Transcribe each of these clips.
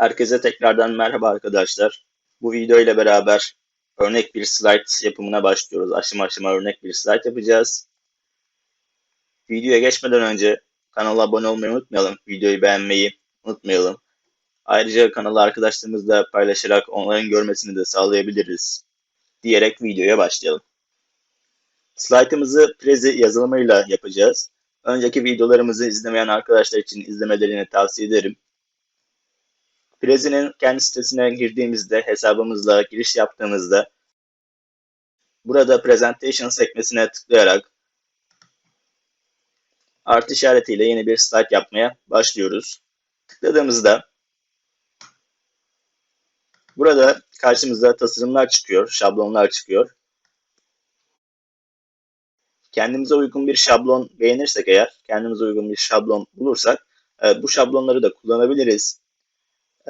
Herkese tekrardan merhaba arkadaşlar. Bu video ile beraber örnek bir slide yapımına başlıyoruz. Aşama aşama örnek bir slide yapacağız. Videoya geçmeden önce kanala abone olmayı unutmayalım. Videoyu beğenmeyi unutmayalım. Ayrıca kanalı arkadaşlarımızla paylaşarak onların görmesini de sağlayabiliriz. Diyerek videoya başlayalım. Slide'ımızı Prezi yazılımıyla yapacağız. Önceki videolarımızı izlemeyen arkadaşlar için izlemelerini tavsiye ederim. Prezi'nin kendi sitesine girdiğimizde, hesabımızla giriş yaptığımızda burada Presentation sekmesine tıklayarak artı işaretiyle yeni bir slide yapmaya başlıyoruz. Tıkladığımızda burada karşımıza tasarımlar çıkıyor, şablonlar çıkıyor. Kendimize uygun bir şablon beğenirsek eğer, kendimize uygun bir şablon bulursak bu şablonları da kullanabiliriz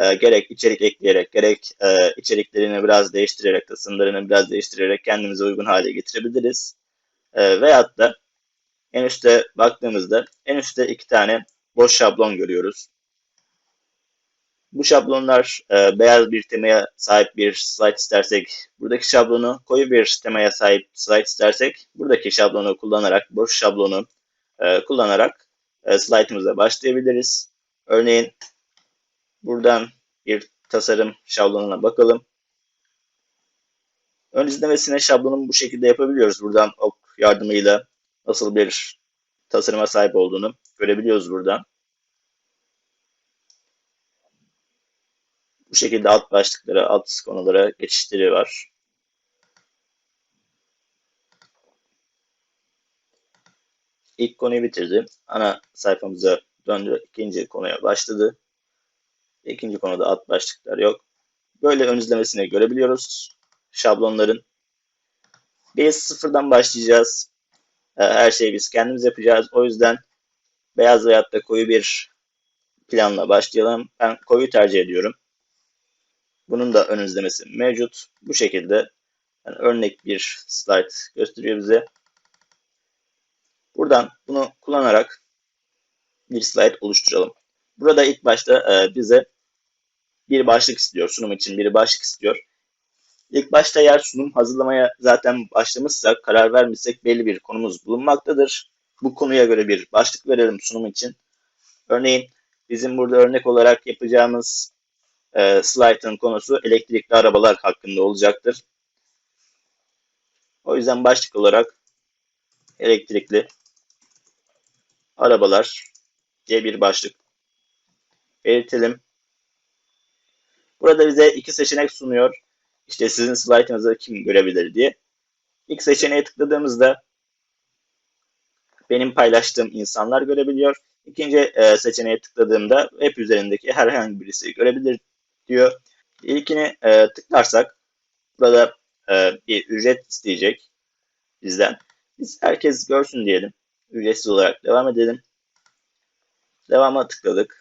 e, gerek içerik ekleyerek, gerek e, içeriklerini biraz değiştirerek, tasarımlarını biraz değiştirerek kendimize uygun hale getirebiliriz. E, veyahut da en üstte baktığımızda en üstte iki tane boş şablon görüyoruz. Bu şablonlar e, beyaz bir temaya sahip bir slide istersek, buradaki şablonu koyu bir temaya sahip slide istersek, buradaki şablonu kullanarak, boş şablonu e, kullanarak e, slide'ımıza başlayabiliriz. Örneğin Buradan bir tasarım şablonuna bakalım. Ön izlemesine şablonun bu şekilde yapabiliyoruz. Buradan ok yardımıyla nasıl bir tasarıma sahip olduğunu görebiliyoruz buradan. Bu şekilde alt başlıklara, alt konulara geçişleri var. İlk konuyu bitirdi. Ana sayfamıza döndü. İkinci konuya başladı. İkinci konuda alt başlıklar yok. Böyle ön izlemesini görebiliyoruz. Şablonların. Biz sıfırdan başlayacağız. Ee, her şeyi biz kendimiz yapacağız. O yüzden beyaz veyahut da koyu bir planla başlayalım. Ben koyu tercih ediyorum. Bunun da ön izlemesi mevcut. Bu şekilde yani örnek bir slide gösteriyor bize. Buradan bunu kullanarak bir slide oluşturalım. Burada ilk başta e, bize bir başlık istiyor. Sunum için bir başlık istiyor. İlk başta eğer sunum hazırlamaya zaten başlamışsak, karar vermişsek belli bir konumuz bulunmaktadır. Bu konuya göre bir başlık verelim sunum için. Örneğin bizim burada örnek olarak yapacağımız e, slide'ın konusu elektrikli arabalar hakkında olacaktır. O yüzden başlık olarak elektrikli arabalar diye bir başlık belirtelim. Burada bize iki seçenek sunuyor. İşte sizin slaytınızı kim görebilir diye. İlk seçeneğe tıkladığımızda benim paylaştığım insanlar görebiliyor. İkinci e, seçeneğe tıkladığımda web üzerindeki herhangi birisi görebilir diyor. İlkini e, tıklarsak burada e, bir ücret isteyecek bizden. Biz herkes görsün diyelim. Ücretsiz olarak devam edelim. Devama tıkladık.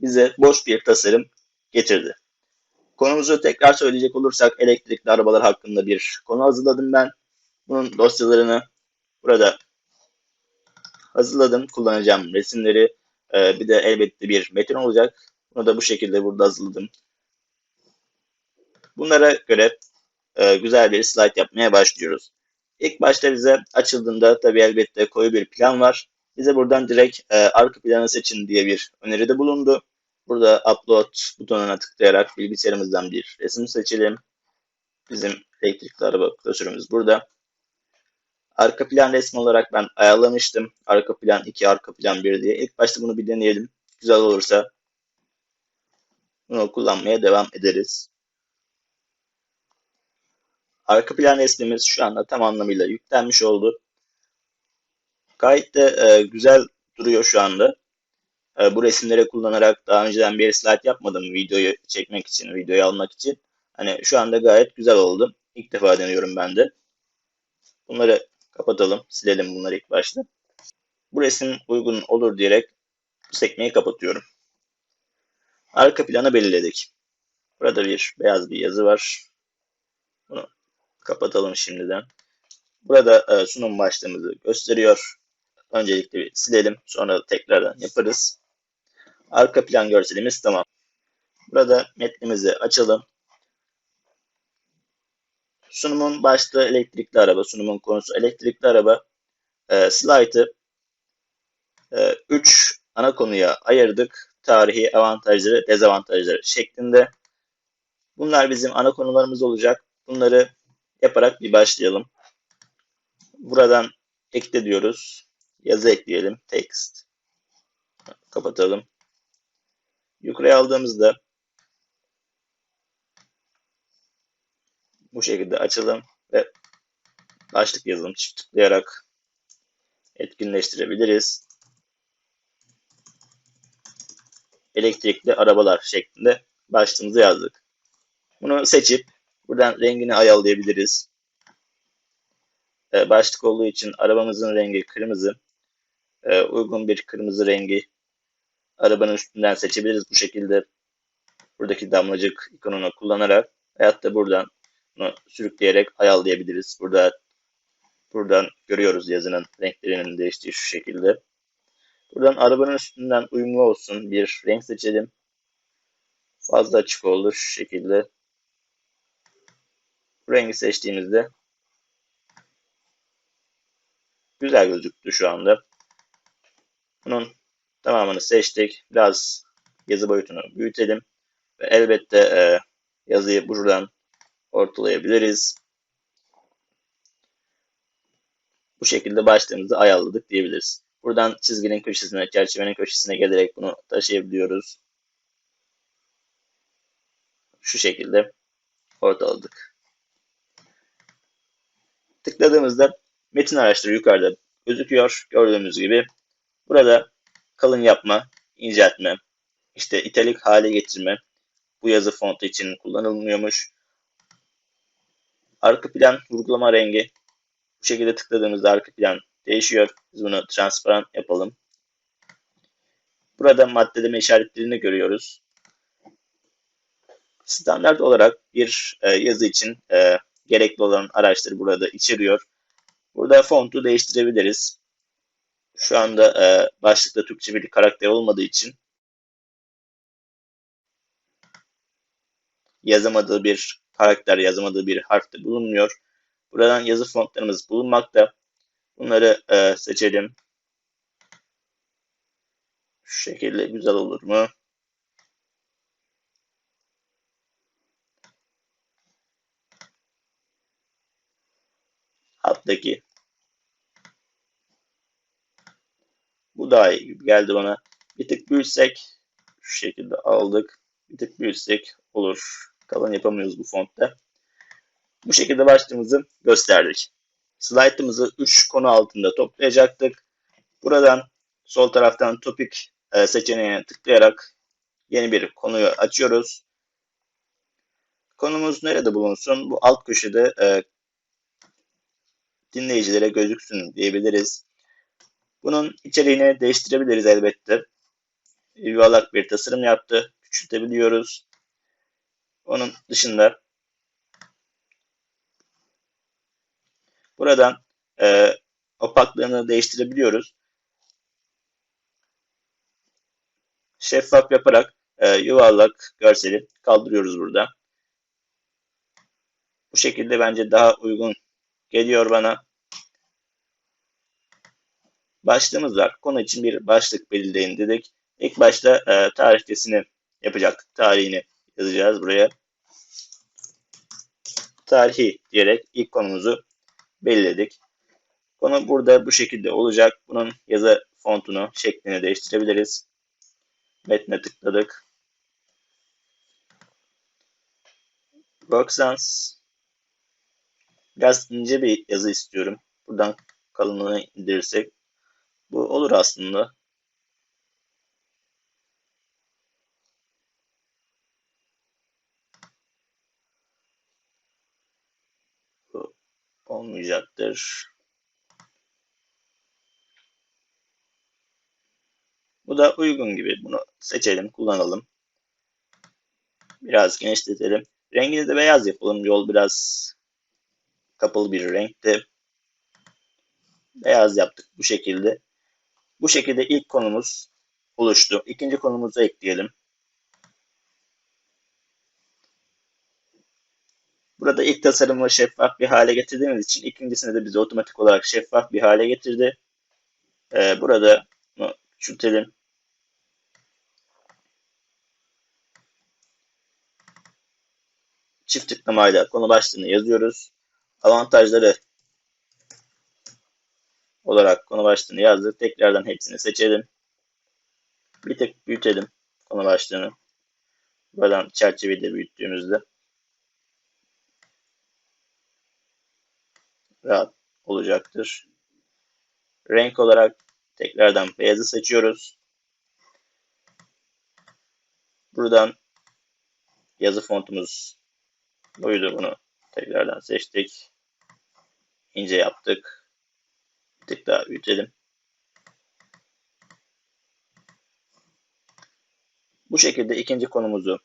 Bize boş bir tasarım getirdi. Konumuzu tekrar söyleyecek olursak elektrikli arabalar hakkında bir konu hazırladım ben. Bunun dosyalarını burada hazırladım. Kullanacağım resimleri e, bir de elbette bir metin olacak. Bunu da bu şekilde burada hazırladım. Bunlara göre e, güzel bir slide yapmaya başlıyoruz. İlk başta bize açıldığında tabii elbette koyu bir plan var. Bize buradan direkt e, arka planı seçin diye bir öneride bulundu. Burada upload butonuna tıklayarak bilgisayarımızdan bir resim seçelim. Bizim elektrikli araba klasörümüz burada. Arka plan resmi olarak ben ayarlamıştım. Arka plan 2, arka plan 1 diye. İlk başta bunu bir deneyelim. Güzel olursa bunu kullanmaya devam ederiz. Arka plan resmimiz şu anda tam anlamıyla yüklenmiş oldu. Gayet de e, güzel duruyor şu anda. E, bu resimleri kullanarak daha önceden bir slide yapmadım videoyu çekmek için, videoyu almak için. Hani şu anda gayet güzel oldu. İlk defa deniyorum ben de. Bunları kapatalım, silelim bunları ilk başta. Bu resim uygun olur diyerek sekmeyi kapatıyorum. Arka planı belirledik. Burada bir beyaz bir yazı var. Bunu kapatalım şimdiden. Burada e, sunum başlığımızı gösteriyor. öncelikle bir silelim. Sonra tekrardan yaparız. Arka plan görselimiz tamam. Burada metnimizi açalım. Sunumun başlığı elektrikli araba. Sunumun konusu elektrikli araba. E, slide'ı 3 e, ana konuya ayırdık. Tarihi avantajları, dezavantajları şeklinde. Bunlar bizim ana konularımız olacak. Bunları yaparak bir başlayalım. Buradan ekle diyoruz. Yazı ekleyelim. Text. Kapatalım. Yukarıya aldığımızda bu şekilde açalım ve başlık yazılım çift tıklayarak etkinleştirebiliriz. Elektrikli arabalar şeklinde başlığımızı yazdık. Bunu seçip buradan rengini ayarlayabiliriz. Ee, başlık olduğu için arabamızın rengi kırmızı. Ee, uygun bir kırmızı rengi arabanın üstünden seçebiliriz bu şekilde. Buradaki damlacık ikonunu kullanarak veyahut da buradan sürükleyerek ayarlayabiliriz. Burada buradan görüyoruz yazının renklerinin değiştiği şu şekilde. Buradan arabanın üstünden uyumlu olsun bir renk seçelim. Fazla açık oldu şu şekilde. Bu rengi seçtiğimizde güzel gözüktü şu anda. Bunun tamamını seçtik. Biraz yazı boyutunu büyütelim. Ve elbette e, yazıyı buradan ortalayabiliriz. Bu şekilde başlığımızı ayarladık diyebiliriz. Buradan çizginin köşesine, çerçevenin köşesine gelerek bunu taşıyabiliyoruz. Şu şekilde ortaladık. Tıkladığımızda metin araçları yukarıda gözüküyor. Gördüğümüz gibi burada kalın yapma, inceltme, işte italik hale getirme bu yazı fontu için kullanılmıyormuş. Arka plan vurgulama rengi bu şekilde tıkladığımızda arka plan değişiyor. Biz bunu transparan yapalım. Burada maddeleme işaretlerini görüyoruz. Standart olarak bir e, yazı için e, gerekli olan araçları burada içeriyor. Burada fontu değiştirebiliriz. Şu anda e, başlıkta Türkçe bir karakter olmadığı için yazamadığı bir karakter, yazamadığı bir harf de bulunmuyor. Buradan yazı fontlarımız bulunmakta. Bunları e, seçelim. Şu şekilde güzel olur mu? Alttaki daha iyi geldi bana. Bir tık büyütsek şu şekilde aldık. Bir tık büyütsek olur. Kalın yapamıyoruz bu fontta. Bu şekilde başlığımızı gösterdik. Slide'ımızı 3 konu altında toplayacaktık. Buradan sol taraftan topik e, seçeneğine tıklayarak yeni bir konuyu açıyoruz. Konumuz nerede bulunsun? Bu alt köşede e, dinleyicilere gözüksün diyebiliriz. Bunun içeriğini değiştirebiliriz elbette. Yuvarlak bir tasarım yaptı. Küçültebiliyoruz. Onun dışında buradan e, opaklığını değiştirebiliyoruz. Şeffaf yaparak e, yuvarlak görseli kaldırıyoruz burada. Bu şekilde bence daha uygun geliyor bana. Başlığımız var. Konu için bir başlık belirleyin dedik. İlk başta e, tarihçesini yapacaktık. Tarihini yazacağız buraya. Tarihi diyerek ilk konumuzu belirledik. Konu burada bu şekilde olacak. Bunun yazı fontunu, şeklini değiştirebiliriz. Metne tıkladık. Worksense biraz ince bir yazı istiyorum. Buradan kalınlığını indirirsek bu olur aslında. Bu olmayacaktır. Bu da uygun gibi. Bunu seçelim, kullanalım. Biraz genişletelim. Rengini de beyaz yapalım. Yol biraz kapalı bir renkte. Beyaz yaptık bu şekilde. Bu şekilde ilk konumuz oluştu. İkinci konumuzu ekleyelim. Burada ilk tasarımı şeffaf bir hale getirdiğimiz için ikincisini de bize otomatik olarak şeffaf bir hale getirdi. Ee, burada küçültelim. Çift tıklamayla konu başlığını yazıyoruz. Avantajları olarak konu başlığını yazdık. Tekrardan hepsini seçelim. Bir tek büyütelim konu başlığını. Buradan çerçeveyi de büyüttüğümüzde rahat olacaktır. Renk olarak tekrardan beyazı seçiyoruz. Buradan yazı fontumuz buydu bunu tekrardan seçtik. İnce yaptık. Tık daha büyütelim. Bu şekilde ikinci konumuzu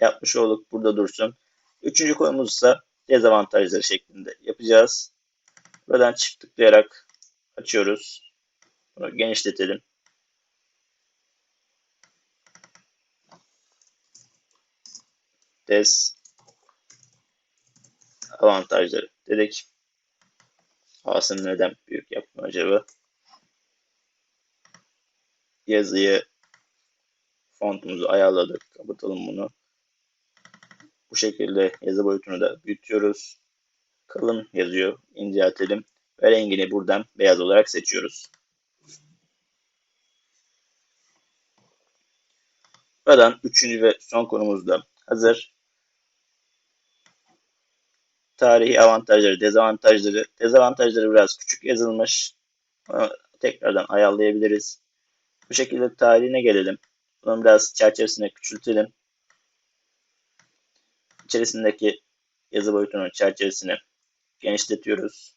yapmış olduk. Burada dursun. Üçüncü konumuz ise dezavantajları şeklinde yapacağız. Buradan çift tıklayarak açıyoruz. Bunu genişletelim. Des avantajları dedik. Aslında neden büyük yaptım acaba? Yazıyı fontumuzu ayarladık. Kapatalım bunu. Bu şekilde yazı boyutunu da büyütüyoruz. Kalın yazıyor. inceltelim ve rengini buradan beyaz olarak seçiyoruz. Buradan üçüncü ve son konumuz da hazır. Tarihi avantajları, dezavantajları. Dezavantajları biraz küçük yazılmış. Tekrardan ayarlayabiliriz. Bu şekilde tarihine gelelim. Bunun biraz çerçevesini küçültelim. İçerisindeki yazı boyutunun çerçevesini genişletiyoruz.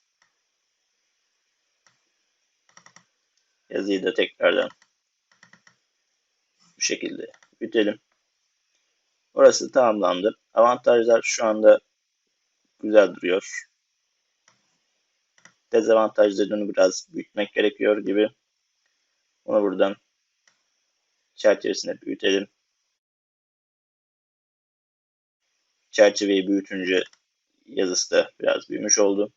Yazıyı da tekrardan bu şekilde büyütelim. Orası tamamlandı. Avantajlar şu anda güzel duruyor. Dezavantajlarını biraz büyütmek gerekiyor gibi. Onu buradan çerçevesine büyütelim. Çerçeveyi büyütünce yazısı da biraz büyümüş oldu.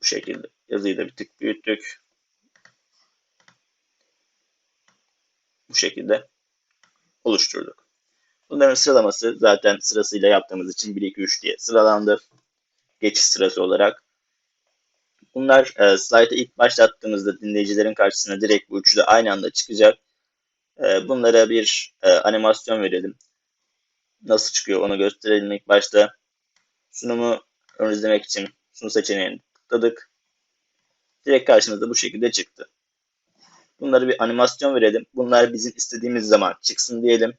Bu şekilde yazıyı da bir tık büyüttük. Bu şekilde oluşturduk. Bunların sıralaması zaten sırasıyla yaptığımız için 1, 2, 3 diye sıralandı. Geçiş sırası olarak. Bunlar e, slaytı ilk başlattığımızda dinleyicilerin karşısına direkt bu de aynı anda çıkacak. E, bunlara bir e, animasyon verelim. Nasıl çıkıyor onu gösterelim ilk başta. Sunumu ön izlemek için sunu seçeneğini tıkladık. Direkt karşımıza bu şekilde çıktı. Bunları bir animasyon verelim. Bunlar bizim istediğimiz zaman çıksın diyelim.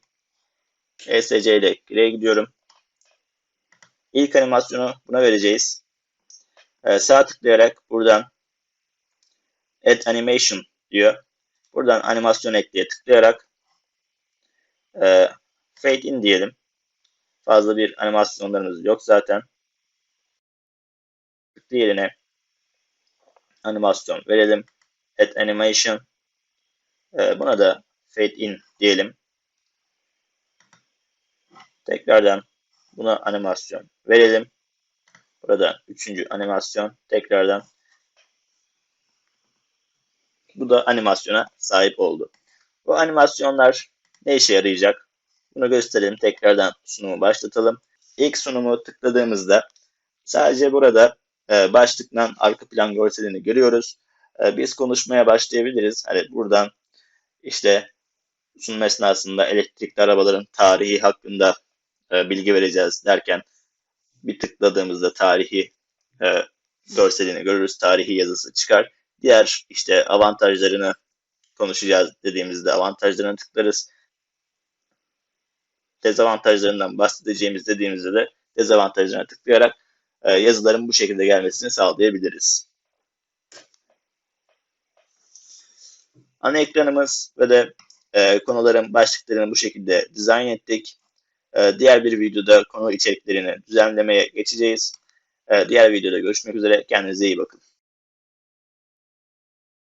ESC ile gireye gidiyorum. İlk animasyonu buna vereceğiz. Ee, sağ tıklayarak buradan Add Animation diyor. Buradan animasyon ekleye tıklayarak e, Fade In diyelim. Fazla bir animasyonlarımız yok zaten. Diğerine animasyon verelim. Add Animation. E, buna da Fade In diyelim. Tekrardan buna animasyon verelim. Burada üçüncü animasyon tekrardan bu da animasyona sahip oldu. Bu animasyonlar ne işe yarayacak? Bunu gösterelim. Tekrardan sunumu başlatalım. İlk sunumu tıkladığımızda sadece burada e, başlıktan arka plan görselini görüyoruz. E, biz konuşmaya başlayabiliriz. Hani buradan işte sunum esnasında elektrikli arabaların tarihi hakkında e, bilgi vereceğiz derken bir tıkladığımızda tarihi e, görselini görürüz. Tarihi yazısı çıkar. Diğer işte avantajlarını konuşacağız dediğimizde avantajlarını tıklarız. Dezavantajlarından bahsedeceğimiz dediğimizde de dezavantajlarına tıklayarak e, yazıların bu şekilde gelmesini sağlayabiliriz. Ana ekranımız ve de e, konuların başlıklarını bu şekilde dizayn ettik. E, diğer bir videoda konu içeriklerini düzenlemeye geçeceğiz. E, diğer videoda görüşmek üzere. Kendinize iyi bakın.